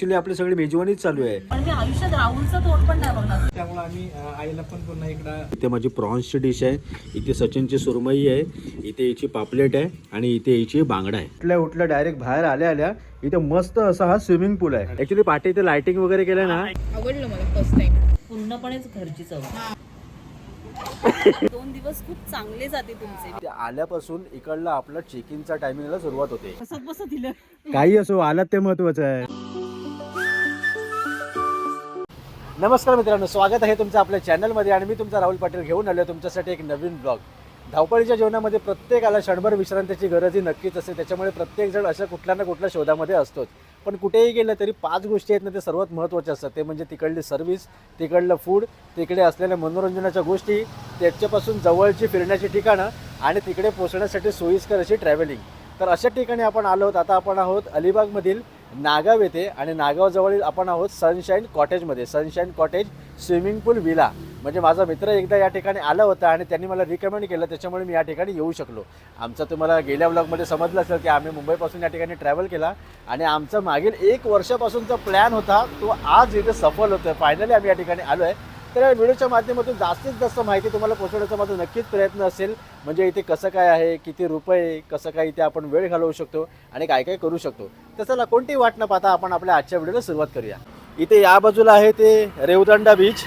Actually आपली सगळी मेजवानीच चालू आहे. पण मी आयुष्यात राहुलचं तोंड पण नाही बघणार. त्यामुळे आम्ही अं, आईला पण पुन्हा इकडं इथे माझी प्रॉन्सची डिश आहे. इथे सचिनची सुरमई आहे. इथे याची पापलेट आहे आणि इथे याची बांगडा आहे. उठल्या उठल्या डायरेक्ट बाहेर आल्या आल्या इथे मस्त असा हा स्विमिंग पूल आहे. ऍक्च्युली पाठी इथे लाइटिंग वगैरे केलं ना. आवडलं मला फर्स्ट टाइम पूर्णपणेच घरची चव. दोन दिवस खूप चांगले जाते तुमचे. ते आल्यापासून इकडला आपला चेकिंगचा टायमिंगला सुरुवात होते. कसं बस दिलं काही असो आलात ते महत्वाचं आहे. नमस्कार मित्रांनो स्वागत आहे तुमचं आपल्या चॅनलमध्ये आणि मी तुमचा राहुल पाटील घेऊन आलो तुमच्यासाठी एक नवीन ब्लॉग. धावपळीच्या जीवनामध्ये प्रत्येकाला क्षणभर विश्रांतीची गरज ही नक्कीच असते त्याच्यामुळे प्रत्येकजण अशा कुठल्या ना कुठल्या शोधामध्ये असतोच. पण कुठेही गेलं तरी पाच गोष्टी आहेत ना ते सर्वात महत्त्वाच्या असतात. ते म्हणजे तिकडली सर्व्हिस तिकडलं फूड तिकडे असलेल्या मनोरंजनाच्या गोष्टी त्याच्यापासून जवळची फिरण्याची ठिकाणं आणि तिकडे पोचण्यासाठी सोयीस्कर अशी ट्रॅव्हलिंग तर अशा ठिकाणी आपण आलो आहोत. आता आपण आहोत अलिबागमधील नागाव येथे आणि नागावजवळील आपण आहोत sunshine कॉटेजमध्ये. Sunshine cottage swimming pool villa. म्हणजे माझा मित्र एकदा या ठिकाणी आला होता आणि त्यांनी मला रिकमेंड केलं त्याच्यामुळे मी या ठिकाणी येऊ शकलो. आमचं तुम्हाला गेल्या ब्लॉगमध्ये समजलं असेल की आम्ही मुंबईपासून या ठिकाणी ट्रॅव्हल केला आणि आमचा मागील एक वर्षापासूनचा प्लॅन होता तो आज इथे सफल होतोय. फायनली आम्ही या ठिकाणी आलो आहे तर या व्हिडिओच्या माध्यमातून जास्तीत जास्त माहिती तुम्हाला पोहोचवण्याचा माझा नक्कीच प्रयत्न असेल. म्हणजे इथे कसं काय आहे किती रुपये कसं काय इथे आपण वेळ घालवू शकतो आणि काय काय करू शकतो. तर चला कोणतीही वाट न पाहता आपण आपल्या आजच्या व्हिडिओला सुरुवात करूया. इथे या बाजूला आहे ते रेवदंडा बीच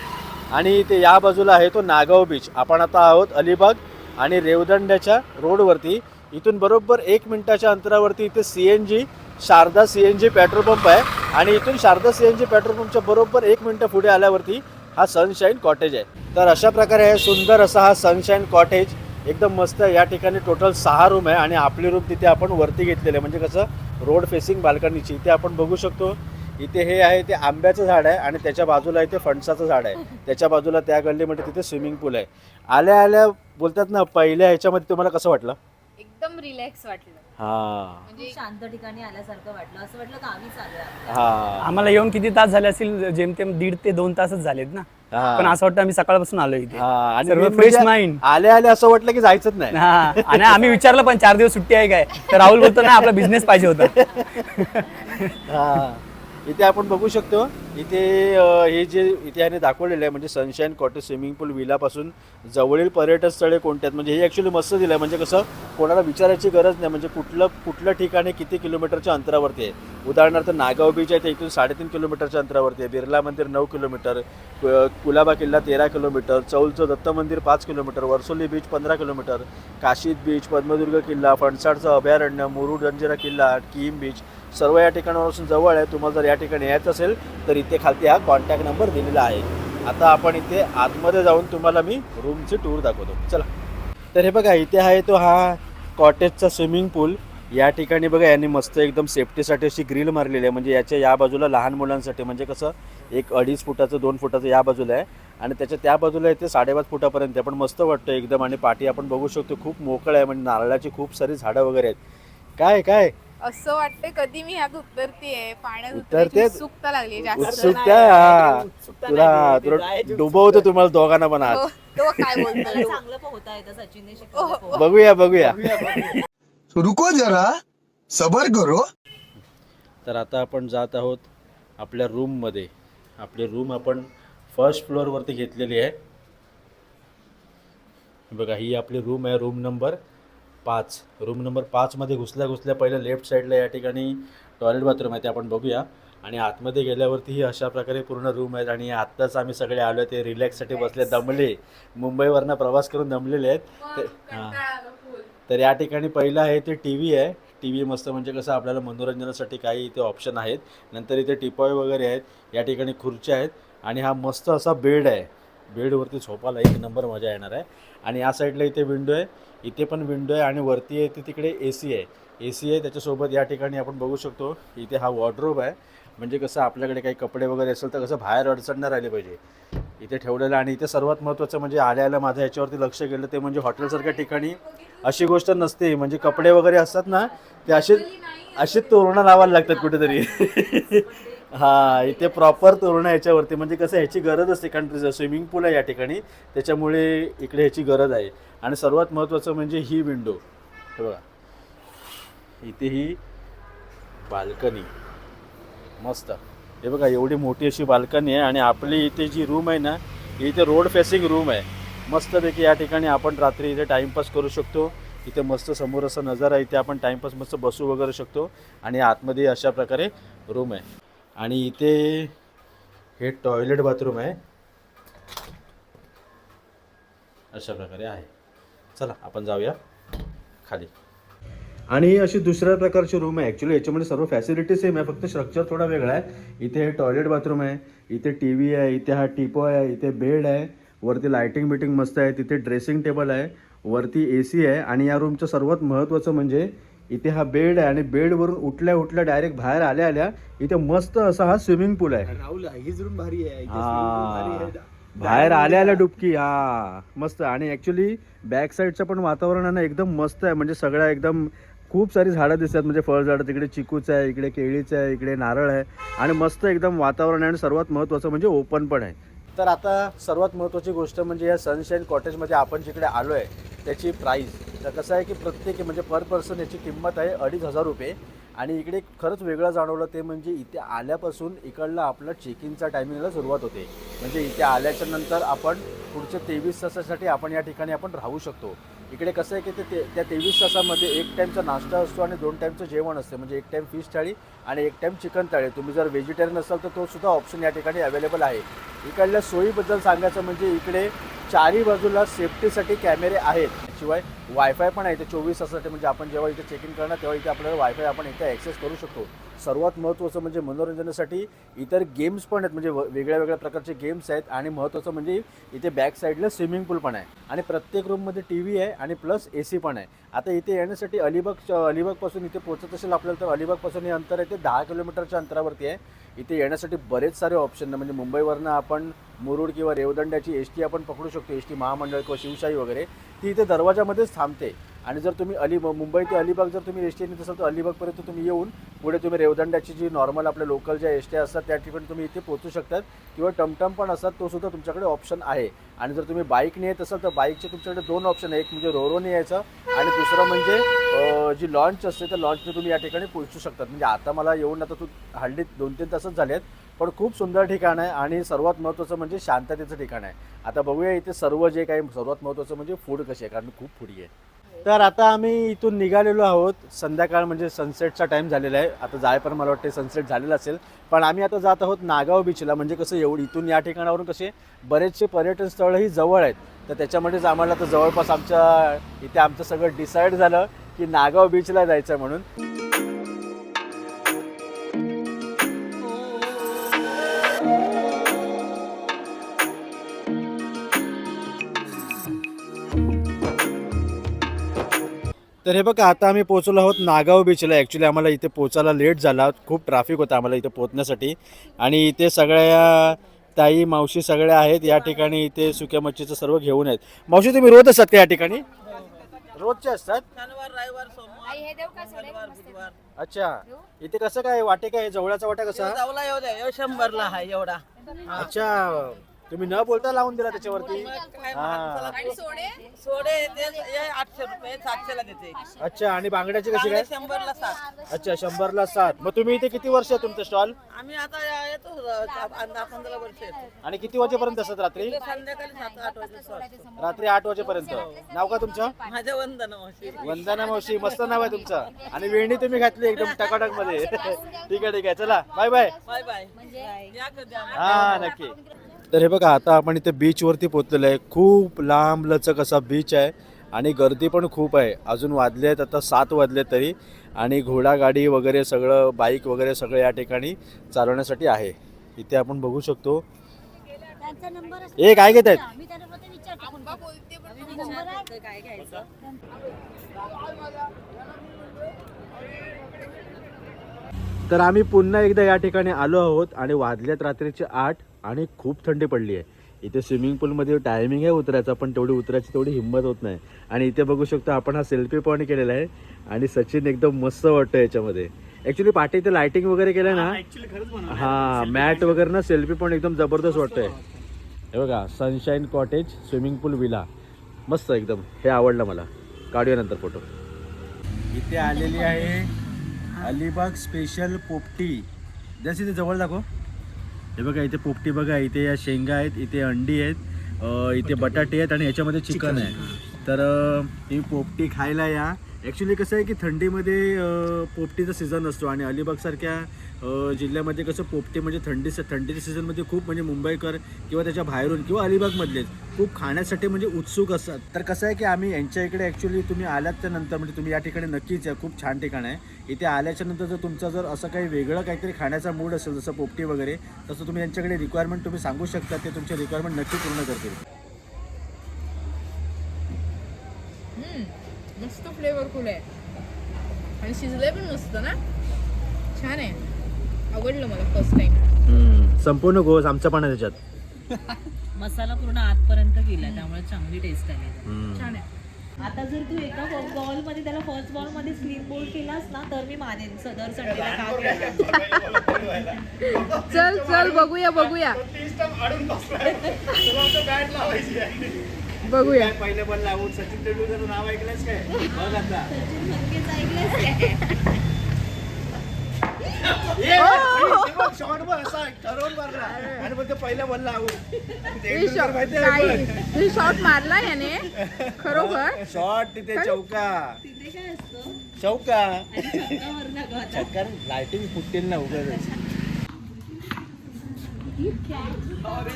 आणि इथे या बाजूला आहे तो नागाव बीच आपण आता आहोत अलिबाग आणि रेवदंड्याच्या रोडवरती. इथून बरोबर एक मिनिटाच्या अंतरावरती इथे C N G Sharda C N G petrol pump आहे. आणि इथून Sharda C N G petrol पंपच्या बरोबर एक मिनटं पुढे आल्यावरती हा सनशाईन कॉटेज आहे. तर अशा प्रकारे हे सुंदर असा हा सनशाईन कॉटेज एकदम मस्त आहे. या ठिकाणी टोटल सहा रूम आहे आणि आपली रूम तिथे आपण वरती घेतलेले आहे. म्हणजे कसं रोड फेसिंग बाल्कनीची. इथे आपण बघू शकतो इथे हे आहे ते आंब्याचं झाड आहे आणि त्याच्या बाजूला इथे फणसाचं झाड आहे. त्याच्या बाजूला त्या गल्लीमध्ये तिथे स्विमिंग पूल आहे. आल्या आल्या बोलतात ना पहिल्या ह्याच्यामध्ये तुम्हाला कसं वाटलं? एकदम रिलॅक्स वाटलं. हां. म्हणजे खूप शांत ठिकाणी आल्यासारखं वाटलं. असं वाटलं गावी चालू आहे हां. आम्हाला येऊन किती तास झाले असतील? जेमतेम दीड ते दोन तासच झालेत ना. हां. पण असं वाटतं आम्ही सकाळपासून आलो इथे. हां, आणि सर्व main फ्रेश म्हणजे माइंड आल्या आल्या असं वाटलं की जायचंच नाही. हा. आणि आम्ही विचारलं पण चार दिवस सुट्टी आहे काय? तर राहुल बोलतो ना आपला बिझनेस पाहिजे होता. हा. इथे आपण बघू शकतो इथे हे जे इथे याने दाखवलेलं आहे म्हणजे सनशाईन कॉटेज स्विमिंग पूल विलापासून जवळील पर्यटन स्थळे कोणते आहेत? म्हणजे हे ॲक्च्युली मस्त दिलं आहे म्हणजे कसं कोणाला विचारायची गरज नाही. म्हणजे कुठलं कुठलं ठिकाणी किती किलोमीटरच्या अंतरावरती आहे? उदाहरणार्थ नागाव बीच आहे ते इथून साडेतीन किलोमीटरच्या अंतरावरती आहे. बिर्ला मंदिर नऊ किलोमीटर कुलाबा किल्ला तेरा किलोमीटर चौलचं दत्त मंदिर पाच किलोमीटर वर्सोली बीच पंधरा किलोमीटर काशीद बीच पद्मदुर्ग किल्ला फणसाडचं अभयारण्य मुरुड जंजिरा किल्ला किम बीच सर्व या ठिकाणापासून जवळ आहे. तुम्हाला जर या ठिकाणी यायचं असेल तर इथे खालती हा कॉन्टॅक्ट नंबर दिलेला आहे. आता आपण इथे आतमध्ये जाऊन तुम्हाला मी रूमची टूर दाखवतो. चला. तर हे बघा इथे आहे तो हा कॉटेजचा स्विमिंग पूल या ठिकाणी बघा यांनी मस्त एकदम सेफ्टीसाठी अशी ग्रिल मारलेली आहे. म्हणजे याच्या या बाजूला लहान मुलांसाठी. म्हणजे कसं एक अडीच फुटाचं दोन फुटाचं या बाजूला आहे. आणि त्याच्या त्या बाजूला इथे साडेपाच फुटापर्यंत आहे. पण मस्त वाटतं एकदम. आणि पाठी आपण बघू शकतो खूप मोकळं आहे. म्हणजे नारळाची खूप सारी झाडं वगैरे आहेत. काय काय? असं वाटतंय कधी मी ह्यात उतरतीये. पाण्यात उतरते? उत्सुकता लागली जास्त उत्सुकता? हा. तुला तुला डुबवतो तुम्हाला दोघांना पण आज. तो तो काय बोलतोय चांगलं पण होता येतं सचिनने शिकवलं पोहणं. बघूया बघूया. रुको जरा सबर करो. तर आता आपण जात आहोत आपल्या रूममध्ये. आपली रूम आपण फर्स्ट फ्लोअरवरती घेतलेली आहे. बघा ही आपली रूम आहे रूम नंबर पाच. रूम नंबर पाचमध्ये घुसल्या घुसल्या पहिलं लेफ्ट साईडला या ठिकाणी टॉयलेट बाथरूम आहे ते आपण बघूया. आणि आतमध्ये गेल्यावरती ही अशा प्रकारे पूर्ण रूम आहेत आणि आत्ताच आम्ही सगळे आलो ते रिलॅक्ससाठी बसले. दमले. मुंबईवरनं प्रवास करून दमलेले आहेत. ते- हां. तर या ठिकाणी पहिलं आहे ते टी व्ही आहे. टी व्ही मस्त म्हणजे कसं आपल्याला मनोरंजनासाठी काही इथे ऑप्शन आहेत. नंतर इथे टिपॉय वगैरे आहेत. या ठिकाणी खुर्च्या आहेत. आणि हा मस्त असा बेड आहे. बेडवरती झोपायला एक नंबर मजा येणार आहे. आणि या साईडला इथे विंडो आहे. इथे पण विंडो आहे आणि वरती आहे ते तिकडे ए सी आहे. ए सी आहे त्याच्यासोबत या ठिकाणी आपण बघू शकतो इथे हा वॉर्ड्रोब आहे. म्हणजे कसं आपल्याकडे काही कपडे वगैरे असेल तर कसं बाहेर अडचण नाही राहिली पाहिजे. इथे ठेवलेलं आणि इथे सर्वात महत्त्वाचं म्हणजे आल्या आल्या माझं याच्यावरती लक्ष गेलं ते म्हणजे हॉटेलसारख्या ठिकाणी अशी गोष्ट नसते. म्हणजे कपडे वगैरे असतात ना ते असे असे तोरणं लावायला लागतात कुठेतरी. हा इथे प्रॉपर तोरणं याच्यावरती. म्हणजे कसं ह्याची गरज असते कारण स्विमिंग पूल आहे या ठिकाणी. त्याच्यामुळे इकडे ह्याची गरज आहे. आणि सर्वात महत्त्वाचं म्हणजे ही विंडो हे बघा. इथे ही बाल्कनी मस्त. हे बघा एवढी मोठी अशी बाल्कनी आहे. आणि आपली इथे जी रूम आहे ना ही इथे रोड फेसिंग रूम आहे. मस्तपैकी या ठिकाणी आपण रात्री इथे टाईमपास करू शकतो. इथे मस्त समोर असा नजारा आहे. इथे आपण टाईमपास मस्त बसू वगैरे शकतो. आणि आतमध्ये अशा प्रकारे रूम आहे. आणि इथे हे टॉयलेट बाथरूम आहे. अशा प्रकारे आहे. चला आपण जाऊया खाली. आणि अशी दुसऱ्या प्रकारची रूम आहे. ॲक्च्युली याच्यामध्ये सर्व फॅसिलिटी सेम आहे. फक्त स्ट्रक्चर थोडा वेगळा आहे. इथे हे टॉयलेट बाथरूम आहे. इथे टी व्ही आहे. इथे हा टिपो आहे. इथे बेड आहे. वरती लायटिंग बिटिंग मस्त आहे. तिथे ड्रेसिंग टेबल आहे. वरती ए सी आहे. आणि या रूमचं सर्वात महत्त्वाचं म्हणजे इथे हा बेड आहे आणि बेडवरून उठल्या उठल्या डायरेक्ट बाहेर आल्या आल्या इथे मस्त असा हा स्विमिंग पूल आहे. राहुल हीच रूम भारी आहे. हा. बाहेर आल्या आल्या डुबकी हा. मस्त. आणि ॲक्च्युली बॅक साईडचं पण वातावरण आहे ना एकदम मस्त आहे. म्हणजे सगळ्या एकदम खूप सारी झाडं दिसतात. म्हणजे फळझाडं तिकडे चिकूचं आहे इकडे केळीचं आहे इकडे नारळ आहे. आणि मस्त एकदम वातावरण आहे आणि सर्वात महत्त्वाचं म्हणजे ओपन पण आहे. तर आता सर्वात महत्त्वाची गोष्ट म्हणजे या सनशाईन कॉटेजमध्ये आपण जिकडे आलो आहे त्याची प्राईस तर कसं आहे की प्रत्येक म्हणजे पर पर्सन याची किंमत आहे अडीच हजार रुपये. आणि इकडे खरंच वेगळं जाणवलं ते म्हणजे इथे आल्यापासून इकडला आपला चेक इनचा टायमिंगला सुरुवात होते. म्हणजे इथे आल्याच्यानंतर आपण पुढच्या तेवीस तासासाठी आपण या ठिकाणी आपण राहू शकतो. इकडे कसं आहे की ते ते त्या तेवीस तासामध्ये एक टाईमचा नाश्ता असतो आणि दोन टाईमचं जेवण असते. म्हणजे एक टाईम फिश थाळी आणि एक टाईम चिकन थाळी. तुम्ही जर व्हेजिटेरियन असाल तर तो सुद्धा ऑप्शन या ठिकाणी अवेलेबल आहे. इकडल्या सोयीबद्दल सांगायचं म्हणजे इकडे चारी बाजूला सेफ्टीसाठी कॅमेरे आहेत. शिवाय वायफाय पण आहे. इथे चोवीस तासासाठी म्हणजे आपण जेव्हा इथे चेक इन करणार तेव्हा इथे आपल्याला वायफाय आपण इथे ॲक्सेस करू शकतो. सर्वात महत्त्वाचं म्हणजे मनोरंजनासाठी इतर गेम्स पण आहेत. म्हणजे व- वेगळ्या वेगळ्या प्रकारचे गेम्स आहेत आणि महत्त्वाचं म्हणजे इथे बॅक साईडला स्विमिंग पूल पण आहे. आणि प्रत्येक रूममध्ये टी व्ही आहे आणि प्लस ए सी पण आहे. आता इथे येण्यासाठी अलिबाग अलिबागपासून इथे पोहोचत असेल आपल्याला तर अलिबागपासून हे अंतर आहे ते दहा किलोमीटरच्या अंतरावरती आहे. इथे येण्यासाठी बरेच सारे ऑप्शन आहे म्हणजे मुंबईवरनं आपण मुरुड किंवा रेवदंड्याची एस टी आपण पकडू शकतो. एस टी महामंडळ किंवा शिवशाही वगैरे. ती इथे दरवाजामध्येच थांबते. आणि जर तुम्ही अली मुंबई ते अलिबाग जर तुम्ही एस टी नेत असाल तर अलिबागपर्यंत तुम्ही येऊन पुढे तुम्ही रेवदंड्याची जी नॉर्मल आपल्या लोकल ज्या एस टी असतात त्या ठिकाणी तुम्ही इथे पोहोचू शकतात. किंवा टमटम पण असतात तो सुद्धा तुमच्याकडे ऑप्शन आहे. आणि जर तुम्ही बाईकने येत असाल तर बाईकचे तुमच्याकडे दोन ऑप्शन आहे एक म्हणजे रोरोने यायचं आणि दुसरं म्हणजे जी लॉन्च असते त्या लॉन्चने तुम्ही या ठिकाणी पोहोचू शकतात. म्हणजे आता मला येऊन आता तू हल्ली दोन तीन तासच झाले आहेत पण खूप सुंदर ठिकाण आहे आणि सर्वात महत्त्वाचं म्हणजे शांततेचं ठिकाण आहे. आता बघूया इथे सर्व जे काही सर्वात महत्त्वाचं म्हणजे फूड कसे आहे कारण खूप फुडी आहे. तर आता आम्ही इथून निघालेलो आहोत. संध्याकाळ म्हणजे सनसेटचा टाईम झालेला आहे. आता जायपर्यंत मला वाटते सनसेट झालेला असेल. पण आम्ही आता जात आहोत नागाव बीचला म्हणजे कसं एवढं इथून या ठिकाणावरून कसे बरेचसे पर्यटन स्थळंही जवळ आहेत. तर त्याच्यामध्येच आम्हाला तर जवळपास आमच्या इथे आमचं सगळं डिसाईड झालं की नागाव बीचला जायचं म्हणून. तर हे बघा आता आम्ही पोहोचलो आहोत नागाव बीचला ॲक्च्युली आम्हाला इथे पोचायला लेट झाला. खूप ट्रॅफिक होता आम्हाला इथे पोहोचण्यासाठी. आणि इथे सगळ्या ताई मावशी सगळ्या आहेत. या ठिकाणी इथे सुक्या मच्छीचं सर्व घेऊन आहेत. मावशी तुम्ही रोज असतात का या ठिकाणी? रोजचे असतात? आई हे? अच्छा. इथे कसं काय वाटे काय जवळचा वाटा कसा? एवढ्या शंभरला आहे एवढा. अच्छा. तुम्ही न बोलता लावून दिला त्याच्यावरती? हा. आणि सोडे? सोडे ते हे आठशे रुपये सातशेला देते. अच्छा आणि बांगड्याची कशी काय? शंभरला सात. अच्छा शंभरला सात. मग तुम्ही इथे किती वर्ष आहे तुमचं स्टॉल? आम्ही आता या- येतो दहा पंधरा वर्ष येतो. आणि किती वाजेपर्यंत असतात रात्री? ते संध्याकाळी सात आठ सोडतो. रात्री आठ वाजेपर्यंत. नाव का तुमचं? माझ्या वंदना मावशी. वंदना मावशी. मस्त नाव आहे तुमचं. आणि वेणी तुम्ही घातली एकदम टकाटकमध्ये ठीक आहे ठीक आहे. चला बाय बाय बाय बाय या कधी आम्ही. हा नक्की. तर हे बघा आता आपण इथे बीचवरती पोहोचलेलो आहे. खूप लांब लचक असा बीच आहे आणि गर्दी पण खूप आहे. अजून वाजले आहेत आता सात वाजले तरी आणि घोडागाडी वगैरे सगळं बाईक वगैरे सगळं या ठिकाणी चालवण्यासाठी आहे. इथे आपण बघू शकतो. ए काय घेत आहेत काय घ्यायचं. तर आम्ही पुन्हा एकदा या ठिकाणी आलो आहोत आणि वाजल्यात रात्रीचे आठ आणि खूप थंडी पडली आहे इथे स्विमिंग पूलमध्ये टायमिंग आहे उतरायचा पण तेवढी उतरायची तेवढी हिंमत होत नाही. आणि इथे बघू शकतो आपण हा सेल्फी पॉईंट केलेला आहे आणि सचिन एकदम मस्त वाटतं याच्यामध्ये. ॲक्च्युली पाठी इथे लाइटिंग वगैरे केलं ना? हा मॅट वगैरे ना सेल्फी पॉईंट एकदम जबरदस्त वाटतंय. हे बघा sunshine cottage swimming pool villa मस्त एकदम. हे आवडलं मला. काढूया नंतर फोटो इथे आलेली आहे अलिबाग स्पेशल पोपटी. जशी ते जवळ दाखव. हे बघा इथे पोपटी बघा इथे या शेंगा आहेत इथे अंडी आहेत इथे बटाटे. आहेत आणि याच्यामध्ये चिकन आहे. तर अ, ही पोपटी खायला या. ॲक्च्युली कसं आहे की थंडीमध्ये पोपटीचा सीझन असतो आणि अलिबागसारख्या जिल्ह्यामध्ये कसं पोपटी म्हणजे थंडी थंडीच्या सीझनमध्ये खूप म्हणजे मुंबईकर किंवा त्याच्या बाहेरून किंवा अलिबागमधलेच खूप खाण्यासाठी म्हणजे उत्सुक असतात. तर कसं आहे की आम्ही यांच्या इकडे ॲक्च्युली तुम्ही आल्याच्यानंतर म्हणजे तुम्ही या ठिकाणी नक्कीच या. खूप छान ठिकाण आहे. इथे आल्याच्यानंतर जर तुमचा जर असं काही वेगळं काहीतरी खाण्याचा मूड असेल जसं पोपटी वगैरे तसं तुम्ही यांच्याकडे रिक्वायरमेंट तुम्ही सांगू शकता. ते तुमचे रिक्वायरमेंट नक्की पूर्ण करतील मस्त फ्लेवरफुल आहे? आणि शिजलंय पण मस्त ना? छान आहे. आवडलं मला फर्स्ट टाइम संपूर्ण गोस आमचा पण आहे त्याच्यात. मसाला पूर्ण आतपर्यंत गेला त्यामुळे चांगली टेस्ट आली हम्म. छान आहे. आता जर तू एका बॉलमध्ये त्याला फर्स्ट बॉलमध्ये स्लिम बोल केलास ना तर मी मानेन सदर संडेला का केला चल चल बघूया बघूया. बघूया. पहिले बॉल लावून सचिन तेंडुलकर नाव ऐकलंच काय? बघ आता. सचिन? शॉर्ट असा ठरवून मारला. आणि मग शॉट शॉट मारला याने. खरोखर? शॉर्ट तिथे चौका. तिथे काय असतं? चौका. लाइटिंग फुटतील ना उगाच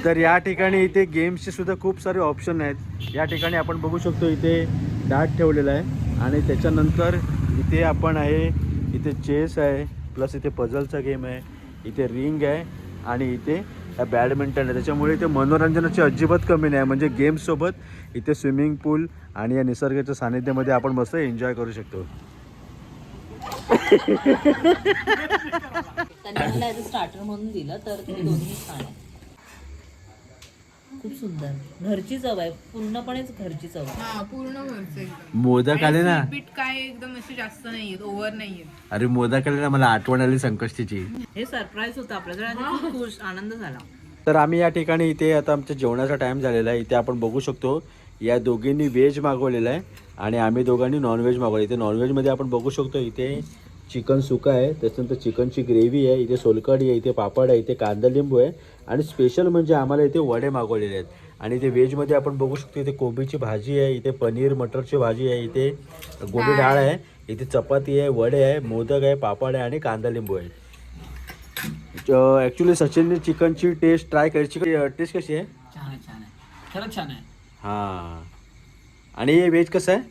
तर या ठिकाणी इथे गेम्सचे सुद्धा खूप सारे ऑप्शन आहेत. या ठिकाणी आपण बघू शकतो इथे डाट ठेवलेला आहे आणि त्याच्यानंतर इथे आपण आहे इथे चेस आहे प्लस इथे पझलचा गेम आहे इथे रिंग आहे आणि इथे बॅडमिंटन आहे. त्याच्यामुळे इथे मनोरंजनाची अजिबात कमी नाही. म्हणजे गेम्ससोबत इथे स्विमिंग पूल आणि या निसर्गाच्या सानिध्यामध्ये आपण मस्त एन्जॉय करू शकतो. त्यांनी मला ॲज स्टार्टर म्हणून दिलं तर तुम्ही दोन्ही छान आहे खूप सुंदर. घरची चव आहे. पूर्णपणेच घरची चव आहे. हा पूर्ण एकदम. मोदक आले ना? पीठ काय एकदम असे जास्त नाहीयेत ओव्हर नाहीयेत. अरे मोदक आले ना मला आठवण आली संकष्टीची. हे सरप्राईज होतं आणि खूप खुश आनंद झाला. तर आम्ही या ठिकाणी इथे आता आमच्या जेवणाचा टाइम झालेला आहे. इथे आपण बघू शकतो या दोघींनी व्हेज मागवलेलं आहे. आणि आम्ही दोघांनी नॉनव्हेज मागवलं. इथे नॉनव्हेजमध्ये आपण बघू शकतो इथे चिकन सुका आहे त्याच्यानंतर चिकनची ग्रेव्ही आहे इथे सोलकढी आहे इथे पापड आहे इथे कांदा लिंबू आहे. आणि स्पेशल म्हणजे आम्हाला इथे वडे मागवलेले आहेत. आणि इथे व्हेजमध्ये आपण बघू शकतो इथे कोबीची भाजी आहे इथे पनीर मटरची भाजी आहे इथे गोबी डाळ. आहे इथे चपाती आहे वडे आहे मोदक आहे पापड आहे आणि कांदा लिंबू आहे. ॲक्च्युली सचिनने चिकनची टेस्ट ट्राय केली चिकन टेस्ट कशी आहे? छान आहे छान आहे. खरंच छान आहे. हां. आणि व्हेज कसं आहे?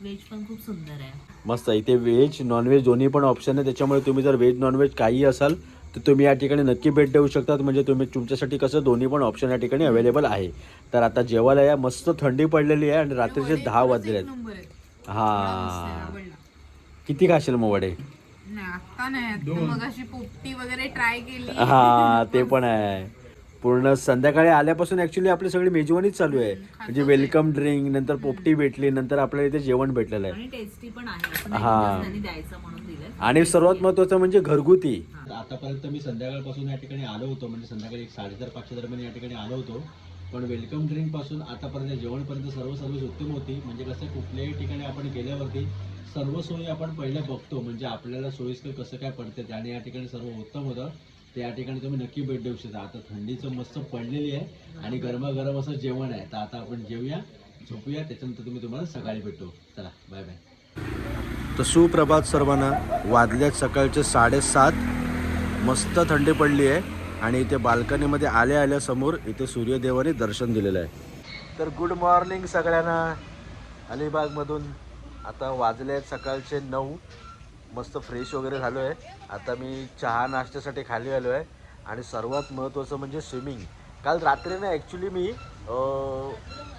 व्हेज पण खूप सुंदर आहे. मस्त इथे व्हेज नॉनव्हेज दोन्ही पण ऑप्शन आहे. त्याच्यामुळे तुम्ही जर व्हेज नॉनव्हेज काही असाल तर तुम्ही या ठिकाणी नक्की भेट देऊ शकतात. म्हणजे तुम्ही तुमच्यासाठी कसं दोन्ही पण ऑप्शन या ठिकाणी अवेलेबल आहे. तर आता जेवायला या. मस्त थंडी पडलेली आहे आणि रात्रीचे दहा वाजले आहेत. नंबर आहे हां. आवडला किती खाशील मग वडे? नाही आता नाही. आता मग अशी पोपटी वगैरे ट्राय केली. हा ते पण आहे. पूर्ण संध्याकाळी आल्यापासून ऍक्च्युली आपली सगळी मेजवानीच चालू आहे. म्हणजे वेलकम ड्रिंक नंतर पोपटी भेटली नंतर आपल्याला इथे जेवण भेटलेलं आहे. आणि टेस्टी पण आहे. असं नाही हा. की त्यांनी द्यायचं म्हणून दिलंय आणि सर्वात महत्वाचं म्हणजे घरगुती. आतापर्यंत मी संध्याकाळपासून या ठिकाणी आलो होतो. म्हणजे संध्याकाळी एक साडेचार पाचच्या दरम्यान या ठिकाणी आलो होतो. पण वेलकम ड्रिंकपासून आतापर्यंत जेवणपर्यंत सर्व सर्विस उत्तम होती. म्हणजे कसं कुठल्याही ठिकाणी आपण गेल्यावरती सर्व सोयी आपण पहिले बघतो. म्हणजे आपल्याला सोयीस्कर कसं काय पडते आणि या ठिकाणी सर्व उत्तम होतं. तर या ठिकाणी तुम्ही नक्की भेट देऊ शकता. आता थंडीचं मस्त पडलेली आहे आणि गरमागरम असं जेवण आहे. तर आता आपण जेवूया झोपूया त्याच्यानंतर तुम्ही तुम्हाला सकाळी भेटू. चला बाय बाय तर सुप्रभात सर्वांना. वाजल्यात सकाळचे साडेसात. मस्त थंडी पडली आहे आणि इथे बाल्कनीमध्ये आल्या आल्या समोर इथे सूर्यदेवाने दर्शन दिलेलं आहे. तर गुड मॉर्निंग सगळ्यांना. अलिबागमधून आता वाजले आहेत सकाळचे नऊ. मस्त फ्रेश वगैरे झालो आहे आता मी चहा नाश्त्यासाठी खाली आलो आहे आणि सर्वात महत्त्वाचं म्हणजे स्विमिंग. काल रात्री ना ॲक्च्युली मी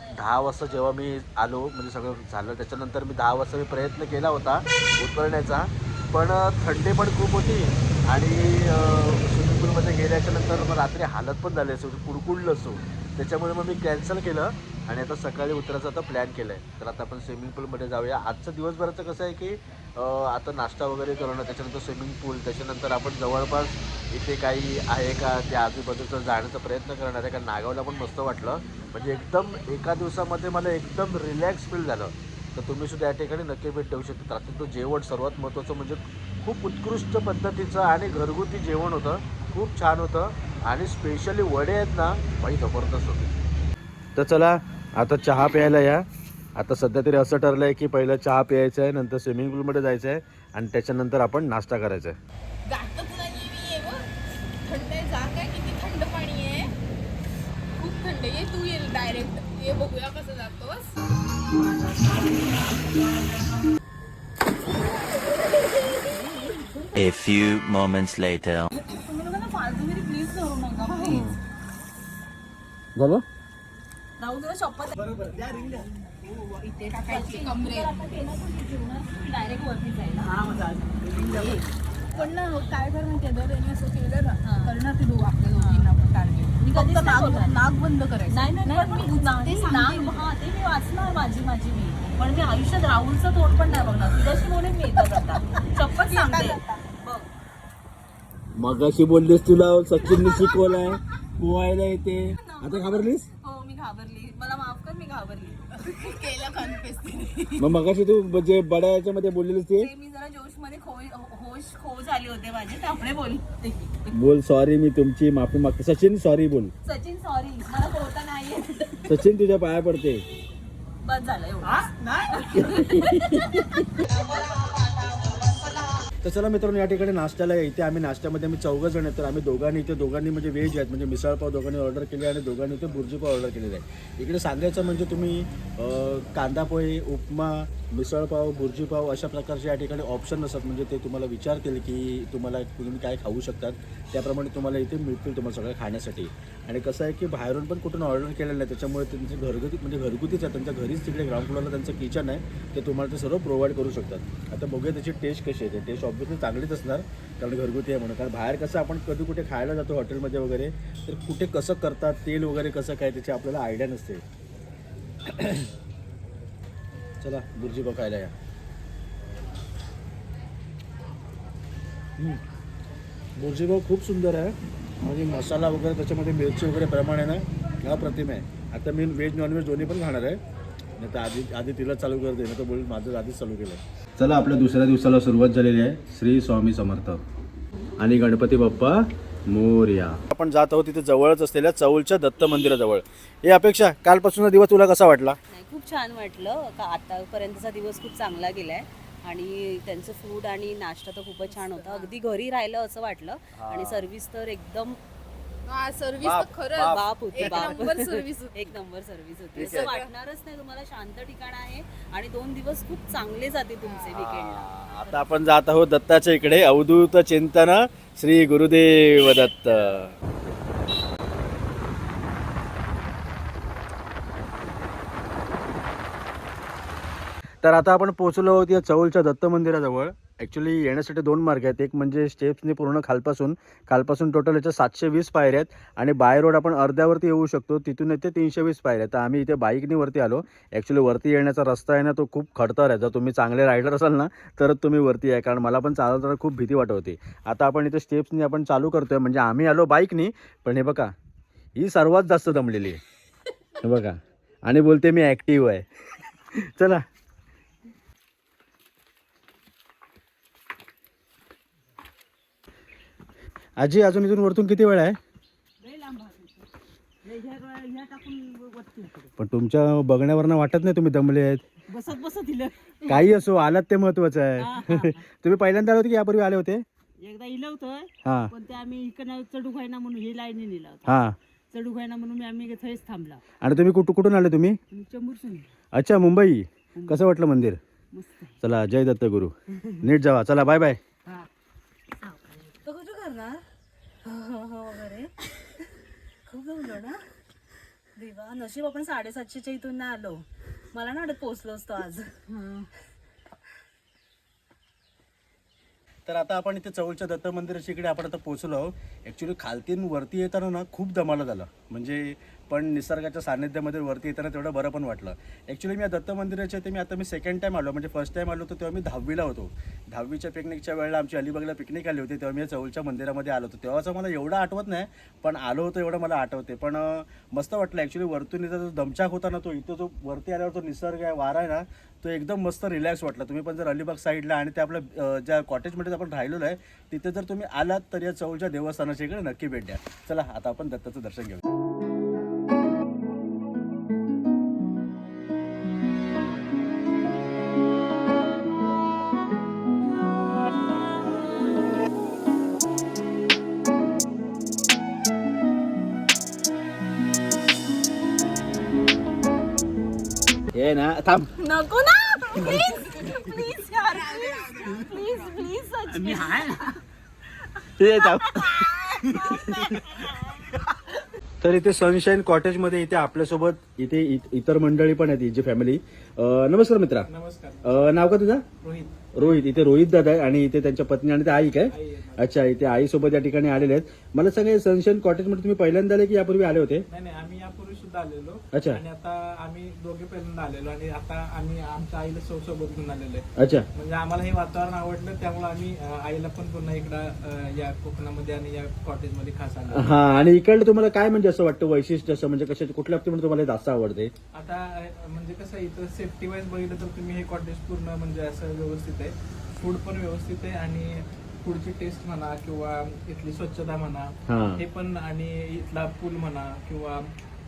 दहा वाजता जेव्हा मी आलो म्हणजे सगळं झालं त्याच्यानंतर मी दहा वाजता मी प्रयत्न केला होता उतरण्याचा. पण थंडी पण खूप होती आणि स्विमिंग पूलमध्ये गेल्याच्यानंतर मग रात्री हालत पण झाली असं म्हणजे कुडकुडलं असो त्याच्यामुळे मग मी कॅन्सल केलं. आणि आता सकाळी उतरायचा आता प्लॅन केला आहे तर आता आपण स्विमिंग पूलमध्ये जाऊया. आजचं दिवसभराचं कसं आहे की आता नाश्ता वगैरे करणं त्याच्यानंतर स्विमिंग पूल त्याच्यानंतर आपण जवळपास इथे काही आहे का त्या आजूबाजूचं जाण्याचा प्रयत्न करणार आहे कारण नागावला पण मस्त वाटलं. म्हणजे एकदम एका दिवसामध्ये मला एकदम रिलॅक्स फील झालं. तर तुम्ही सुद्धा या ठिकाणी नक्की भेट देऊ शकता. रात्रीचं जेवण सर्वात महत्त्वाचं म्हणजे खूप उत्कृष्ट पद्धतीचं आणि घरगुती जेवण होतं. खूप छान होतं. आणि स्पेशली वडे आहेत ना बाई जबरदस्त होते. तर चला आता चहा प्यायला या. आता सध्या तरी असं ठरलं आहे की पहिलं चहा प्यायचं आहे नंतर स्विमिंग पूलमध्ये जायचं आहे आणि त्याच्यानंतर आपण नाश्ता करायचा आहे. गाठच नाही मी आहे बघ. थंड आहे जा काय? किती थंड पाणी आहे. खूप थंड आहे. ये तू ये डायरेक्ट ये बघूया कसं जातोस. A few moments later. झालं राहू दे शपथ इथे टाकायची कमरे. डायरेक्ट वरती जायला पण. ना काय कर दर असं केलं ना करणार ते दोघं आपल्या दोघींना पण टार्गेट फक्त नाक नाक बंद करायचं. नाही नाही मी नाक- हा ते मी वाचणार माझी माझी मी. पण मी आयुष्यात राहुलचं तोंड पण नाही बघणार. तुझ्याशी बोलेन मी येतात आता. शपथ सांगते. बघ. मगाशी बोललीस तुला सचिनने शिकवलाय. पोहायला येते. आता घाबरलीस? हो मी घाबरली. मला माफ कर मी घाबरली. केलं कन्फेस मग मगाशी तू म्हणजे बड्या याच्यामध्ये बोललेलीस ते? ते मी जरा जोशमध्ये खो होश खो झाले होते माझे त्यामुळे बोलते बोल सॉरी मी तुमची माफी मागते. सचिन सॉरी बोल. सचिन सॉरी मला पोहता नाही येत. सचिन तुझ्या पाया पडते. बस झालं एवढं. तर चला मित्रांनो या ठिकाणी नाश्त्याला इथे आम्ही नाश्त्यामध्ये आम्ही चौघं जण आहेत तर आम्ही दोघांनी इथे दोघांनी म्हणजे व्हेज आहेत. म्हणजे मिसळपाव दोघांनी ऑर्डर केली आणि दोघांनी इथे बुर्जीपाव ऑर्डर केलेले आहे. इकडे सांगायचं म्हणजे तुम्ही कांदापोहे कांदा पोहे उपमा मिसळपाव भुर्जीपाव अशा प्रकारचे या ठिकाणी ऑप्शन असतात. म्हणजे ते तुम्हाला विचारतील की तुम्हाला तुम्ही काय खाऊ शकतात. त्याप्रमाणे तुम्हाला इथे मिळतील तुम्हाला सगळं खाण्यासाठी. आणि कसं आहे की बाहेरून पण कुठून ऑर्डर केलेलं आहे त्याच्यामुळे त्यांचे घरगुती म्हणजे घरगुतीच आहे. त्यांच्या घरीच तिकडे ग्राउंड फ्लोरला त्यांचं किचन आहे. ते तुम्हाला ते सर्व प्रोव्हाइड करू शकतात. आता बघूया त्याची टेस्ट कशी आहे. टेस्ट ऑब्विसली चांगलीच असणार कारण घरगुती आहे म्हणून. कारण बाहेर कसं आपण कधी कुठे खायला जातो हॉटेलमध्ये वगैरे तर कुठे कसं करतात तेल वगैरे कसं काय त्याची आपल्याला आयडिया नसते. चला बुर्जी खायला या. बुर्जीभाव खूप सुंदर आहे. म्हणजे मसाला वगैरे त्याच्यामध्ये मिरची वगैरे प्रमाण आहे ना प्रतिम आहे. आता मी व्हेज नॉनव्हेज दोन्ही पण खाणार आहे. नाही तर आधी आधी तिला चालू करते नाही तर बोल माझं आधीच चालू केलं. चला आपल्या दुसऱ्या दिवसाला सुरुवात झालेली आहे. श्री स्वामी समर्थ. आणि गणपती बाप्पा मोर्या. आपण जात आहोत तिथे जवळच असलेल्या चौलच्या दत्त मंदिराजवळ. हे अपेक्षा कालपासूनचा दिवस तुला कसा वाटला? नाही खूप छान वाटलं. का आतापर्यंतचा दिवस खूप चांगला गेलाय. आणि त्यांचं फूड आणि नाश्ता तर खूपच छान होता. अगदी घरी राहिलं असं वाटलं. आणि सर्व्हिस तर एकदम सर्व्हिस तर खरंच. बाप. होती एक बाप. नंबर होती. एक नंबर सर्व्हिस होती. असं वाटणारच नाही तुम्हाला शांत ठिकाण आहे आणि दोन दिवस खूप चांगले जाते तुमचे विकेंडला आता आपण जात आहोत दत्ताच्या इकडे अवधूत चिंतन श्री गुरुदेव दत्त. तर आता आपण पोहोचलो आहोत या चौलच्या दत्त मंदिराजवळ. ॲक्च्युली येण्यासाठी दोन मार्ग आहेत. एक म्हणजे स्टेप्सनी पूर्ण खालपासून. खालपासून टोटल याच्या सातशे वीस पायऱ्या आहेत. आणि बाय रोड आपण अर्ध्यावरती येऊ शकतो. तिथून येते तीनशे वीस पायऱ्या तर आम्ही इथे बाईकनी वरती आलो. ॲक्च्युली वरती येण्याचा रस्ता आहे ना तो खूप खडतर आहे. जर तुम्ही चांगले रायडर असाल ना तरच तुम्ही वरती आहे. कारण मला पण चालवताना खूप भीती वाटत होती. आता आपण इथे स्टेप्सनी आपण चालू करतोय. म्हणजे आम्ही आलो बाईकनी पण हे बघा ही सर्वात जास्त दमलेली आहे. बघा. आणि बोलते मी ॲक्टिव्ह आहे. चला. आजी अजून इथून वरतून किती वेळ आहे? पण तुमच्या बघण्यावरनं वाटत नाही तुम्ही दमले आहेत. बसत बसत काही असो आलात ते महत्वाचं आहे. तुम्ही पहिल्यांदा आले होते की यापूर्वी आले होते? एकदा इलं होतं हां. पण ते आम्ही इकडनं चढू खायना म्हणून ही लाईन नेला होता. हां. चढू खायना म्हणून आम्ही थंयच थांबला. आणि तुम्ही कुठं कुठून आले तुम्ही? चंबूरसून. अच्छा मुंबई. कसं वाटलं मंदिर? चला जय दत्त गुरु. नीट जावा. चला बाय बाय हा तो कुठं करणार वगैरे जमलो ना? देवा नशीब आपण साडेसातशेच्या इथून नाही आलो. मला ना वाटत पोचलो असतो आज. तर आता आपण इथे चौलच्या दत्त मंदिराच्या इकडे आपण आता पोहोचलो आहोत. ॲक्च्युली खालतीन वरती येताना ना खूप दमाला झालं. म्हणजे पण निसर्गाच्या सान्निध्यामध्ये वरती येताना तेवढं बरं पण वाटलं. ॲक्च्युली मी या दत्त मंदिराच्या ते मी आता मी सेकंड टाईम आलो. म्हणजे फर्स्ट टाईम आलो होतो तेव्हा मी दहावीला होतो. दहावीच्या पिकनिकच्या वेळेला आमची अलिबागला पिकनिक आली होती. तेव्हा मी चौलच्या मंदिरामध्ये आलो होतो. तेव्हाचं मला एवढं आठवत नाही पण आलो होतो एवढं मला आठवते. पण मस्त वाटलं. ॲक्च्युली वरतून इथं जो दमचाक होता ना तो इथं जो वरती आल्यावर तो निसर्ग आहे वारा आहे ना तो एकदम मस्त रिलॅक्स वाटला. तुम्ही पण जर अलिबाग साईडला आणि त्या आपल्या ज्या कॉटेजमध्ये आपण राहिलेलो आहे तिथे जर तुम्ही आलात तर या चौलच्या देवस्थानाच्या इकडे नक्की भेट द्या. चला आता आपण दत्ताचं दर्शन घेऊ थांब. नको ना प्लीज प्लीज यार प्लीज प्लीज मी आहे ना. थांब. तर इथे सनशाईन कॉटेजमध्ये इथे आपल्यासोबत इथे इ- इतर मंडळी पण आहेत हिची फॅमिली नमस्कार मित्रा. नमस्कार. अं, नाव का तुझं? रोहित. रोहित. इथे रोहित दादा आहे आणि इथे त्यांच्या पत्नी आणि ते आई काय? अच्छा इथे आई सोबत या ठिकाणी आलेले आहेत. मला सांगा सनशाईन कॉटेजमध्ये तुम्ही पहिल्यांदा आले की यापूर्वी आले होते? नाही नाही आम्ही यापूर्वी सुद्धा आलेलो. अच्छा. आणि आता आम्ही दोघे पहिल्यांदा आलेलो आणि आता आम्ही आमच्या आईला सो- सोबत घेऊन आलेलो आहे. अच्छा. म्हणजे आम्हाला हे वातावरण आवडलं त्यामुळे आम्ही अं, आईला पण पुन्हा इकडं अं, या कोकणामध्ये आणि या कॉटेजमध्ये खास आलो. हा आणि इकडलं तुम्हाला काय म्हणजे असं वाटतं वैशिष्ट्य असं म्हणजे कशा कुठल्या बाबतीमध्ये तुम्हाला जास्त आवडते? आता अं, म्हणजे कसं आहे, इथं सेफ्टी वाईज बघितलं तर तुम्ही हे कॉटेज पूर्ण म्हणजे असं व्यवस्थित आहे. फूड पण व्यवस्थित आहे आणि फूडची टेस्ट म्हणा किंवा इथली स्वच्छता म्हणा हा. पण आणि इथला पूल म्हणा किंवा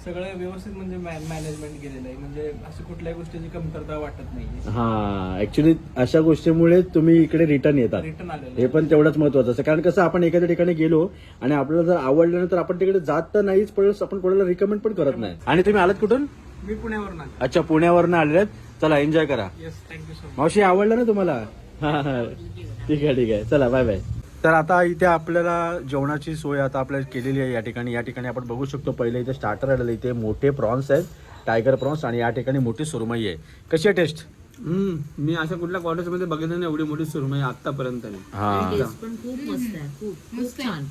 सगळं व्यवस्थित म्हणजे मॅनेजमेंट केलेलं आहे. म्हणजे असं कुठल्याही गोष्टीची कमतरता वाटत नाही हा ऍक्च्युली अशा गोष्टीमुळे तुम्ही इकडे रिटर्न येतात. रिटर्न आलेलं हे पण तेवढंच महत्वाचं असतं. कारण कसं आपण एखाद्या ठिकाणी गेलो आणि आपल्याला जर आवडलं ना तर आपण तिकडे जात तर नाहीच पण आपण कोणाला रिकमेंड पण करत नाही. आणि तुम्ही आलात कुठून? मी पुण्यावरून आलो. अच्छा पुण्यावरनं आलेले आहेत. चला एन्जॉय करा. येस थँक्यू सो मच मावशी आवडलं ना तुम्हाला? हा हा ठीक आहे ठीक आहे. चला बाय बाय तर आता इथे आपल्याला जेवणाची सोय आता आपल्याला केलेली आहे या ठिकाणी. या ठिकाणी आपण बघू शकतो पहिले इथे स्टार्टर आलेलं इथे मोठे प्रॉन्स आहेत टायगर प्रॉन्स आणि या ठिकाणी मोठी सुरमई आहे. कशी आहे टेस्ट मी अशा कुठल्या कॉलेजमध्ये बघितलं नाही एवढी मोठी सुरमई आतापर्यंत नाही हा. टेस्ट पण खूप मस्त आहे खूप खूप छान.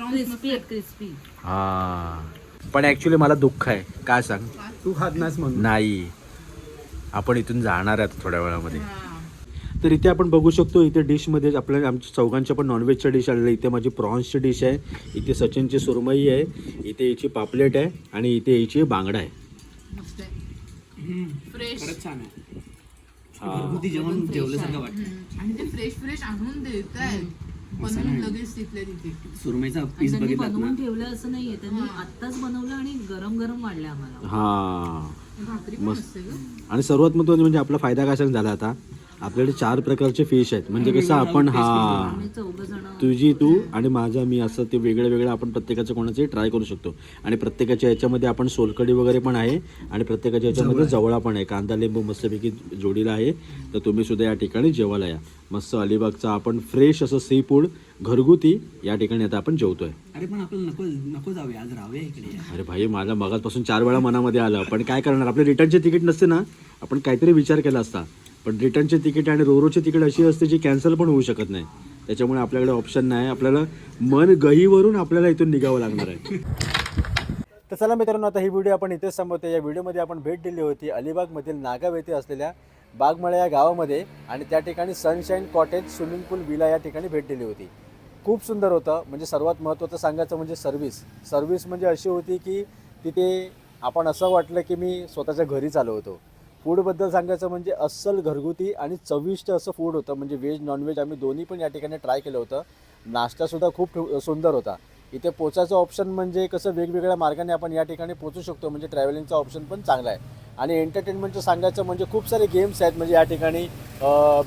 क्रिस्पी आहे क्रिस्पी हा. पण ऍक्च्युली मला दुःख आहे. काय सांग? तू खात नाहीस म्हणून. नाही. आपण इथून जाणार आहे आता थोड्या वेळामध्ये. तर इथे आपण बघू शकतो इथे डिशमध्ये आपल्या आमच्या चौघांच्या पण नॉनव्हेजच्या डिश आलेल्या इथे माझी प्रॉन्सची डिश आहे इथे सचिनची सुरमई आहे इथे याची पापलेट आहे आणि इथे याची बांगडा आहे. फ्रेश खरंच छान आहे. जेवण जेवल्यासारखं वाटतं. आणि ते फ्रेश फ्रेश आणून देत आहेत. बनवून लगेच तिथल्या तिथे. सुरमईचा आणि त्यांनी बनवून ठेवलं असं नाहीये. त्यांनी आत्ताच बनवलं आणि गरम गरम वाढलं आम्हाला. हा. भाकरी पण असते ग आणि सर्वात महत्त्वाचं म्हणजे आपला फायदा काय सांग झाला आता? आपल्याकडे चार प्रकारचे फिश आहेत. म्हणजे कसं आपण हा. तुझी तू आणि माझा मी असं ते वेगळं वेगळं आपण प्रत्येकाचं कोणाचंही ट्राय करू शकतो. आणि प्रत्येकाच्या याच्यामध्ये आपण सोलकडी वगैरे पण आहे आणि प्रत्येकाच्या याच्यामध्ये जवळा पण आहे. कांदा लिंबू मस्तपैकी जोडीला आहे. तर तुम्ही सुद्धा या ठिकाणी जेवायला या. मस्त अलिबागचा आपण फ्रेश असं सी फूड घरगुती या ठिकाणी आता आपण जेवतोय. अरे पण आपण नको नको जाऊया. आज राहूया इकडे. अरे भाई माझ्या मगापासून चार वेळा मनामध्ये आलं. पण काय करणार? आपले रिटर्नचे तिकीट नसते ना? आपण काहीतरी विचार केला असता. पण रिटर्नचे तिकीट आणि रोरोचे तिकीट अशी असते जी कॅन्सल पण होऊ शकत नाही. त्याच्यामुळे आपल्याकडे ऑप्शन नाही. आपल्याला मन गहीवरून आपल्याला इथून निघावं लागणार आहे. तर चला मित्रांनो आता ही व्हिडिओ आपण इथेच संपवते या व्हिडिओमध्ये आपण भेट दिली होती अलिबागमधील नागाव येथे असलेल्या बागमळा या गावामध्ये आणि त्या ठिकाणी sunshine cottage swimming pool villa या ठिकाणी भेट दिली होती. खूप सुंदर होतं. म्हणजे सर्वात महत्त्वाचं सांगायचं म्हणजे सर्व्हिस. सर्व्हिस म्हणजे अशी होती की तिथे आपण असं वाटलं की मी स्वतःच्या घरीच आलो होतो. फूडबद्दल सांगायचं म्हणजे अस्सल घरगुती आणि चविष्ट असं फूड होतं. म्हणजे व्हेज नॉनव्हेज आम्ही दोन्ही पण या ठिकाणी ट्राय केलं होतं. नाश्तासुद्धा खूप सुंदर होता. इथे पोचायचं ऑप्शन म्हणजे कसं वेगवेगळ्या मार्गाने आपण या ठिकाणी पोचू शकतो. म्हणजे ट्रॅव्हलिंगचा ऑप्शन पण चांगला आहे. आणि एंटरटेनमेंटचं सांगायचं म्हणजे खूप सारे गेम्स आहेत. म्हणजे या ठिकाणी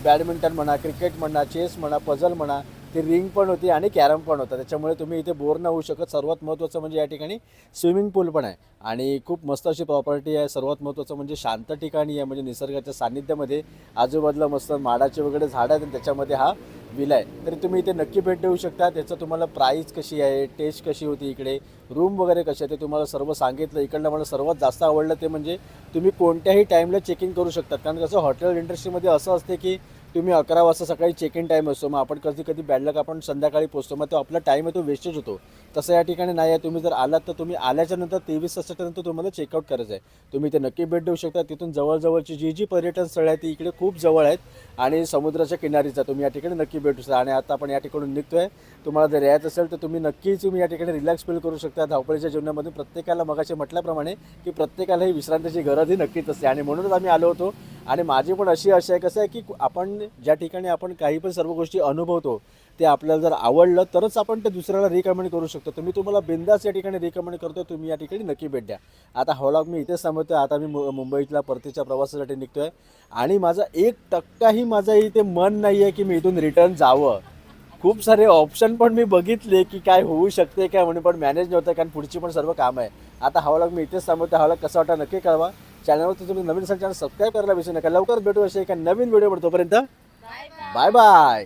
बॅडमिंटन म्हणा क्रिकेट म्हणा चेस म्हणा पझल म्हणा. ती रिंग पण होती आणि कॅरम पण होता. त्याच्यामुळे तुम्ही इथे बोर न होऊ शकत. सर्वात महत्त्वाचं म्हणजे या ठिकाणी स्विमिंग पूल पण आहे. आणि खूप मस्त अशी प्रॉपर्टी आहे. सर्वात महत्त्वाचं म्हणजे शांत ठिकाणी आहे. म्हणजे निसर्गाच्या सान्निध्यामध्ये आजूबाजूला मस्त माडाचे वगैरे झाडं आहेत आणि त्याच्यामध्ये हा विला आहे. तरी तुम्ही इथे नक्की भेट देऊ शकता. त्याचं तुम्हाला प्राईस कशी आहे? टेस्ट कशी होती इकडे? रूम वगैरे कसे आहे ते तुम्हाला सर्व सांगितलं. इकडलं मला सर्वात जास्त आवडलं ते म्हणजे तुम्ही कोणत्याही टाईमला चेक इन करू शकतात कारण कसं हॉटेल इंडस्ट्रीमध्ये असं असते की तुम्ही अकरा वाजता सकाळी चेक इन टाईम असतो. मग आपण कधी कधी बॅडलक आपण संध्याकाळी पोचतो. मग तो आपला टाईम आहे तो वेस्टेज होतो. तसं या ठिकाणी नाही आहे. तुम्ही जर आलात तर तुम्ही आल्याच्यानंतर तेवीस तासाच्यानंतर तुम्हाला चेकआउट करायचं आहे. तुम्ही ते नक्की भेट देऊ शकता. तिथून जवळजवळची जी जी पर्यटन स्थळं आहेत ती इकडे खूप जवळ आहेत आणि समुद्राच्या किनारीचा तुम्ही या ठिकाणी नक्की भेटू शकता. आणि आता आपण या ठिकाणून निघतोय. तुम्हाला जर यायचं असेल तर तुम्ही नक्कीच तुम्ही या ठिकाणी रिलॅक्स फील करू शकता. धावपळीच्या जीवनामध्ये प्रत्येकाला मगाशी म्हटल्याप्रमाणे की प्रत्येकाला ही विश्रांतीची गरज ही नक्कीच असते. आणि म्हणूनच आम्ही आलो होतो. आणि माझी पण अशी आशा आहे कसं आहे की आपण ज्या ठिकाणी आपण काही पण सर्व गोष्टी अनुभवतो ते आपल्याला जर आवडलं तरच आपण ते दुसऱ्याला रिकमेंड करू शकतो. तर मी तुम्हाला बिंदास या ठिकाणी रिकमेंड करतो तुम्ही या ठिकाणी नक्की भेट द्या. आता हॉलॉग मी इथेच थांबवतो आता मी मु- मुंबईतल्या परतीच्या प्रवासासाठी निघतोय. आणि माझा एक टक्काही माझा इथे मन नाही आहे की मी इथून रिटर्न जावं. खूप सारे ऑप्शन पण मी बघितले की काय होऊ शकते काय म्हणून पण मॅनेज नव्हतं कारण पुढची पण सर्व काम आहे. आता हवालॉग मी इथेच थांबवतो हवालॉग कसा वाटा नक्की कळवा. चॅनलवर तुम्ही नवीन असेल चॅनल सबस्क्राईब करायला विसरू नका. लवकर भेटू असे एका नवीन व्हिडिओ तोपर्यंत. Bye bye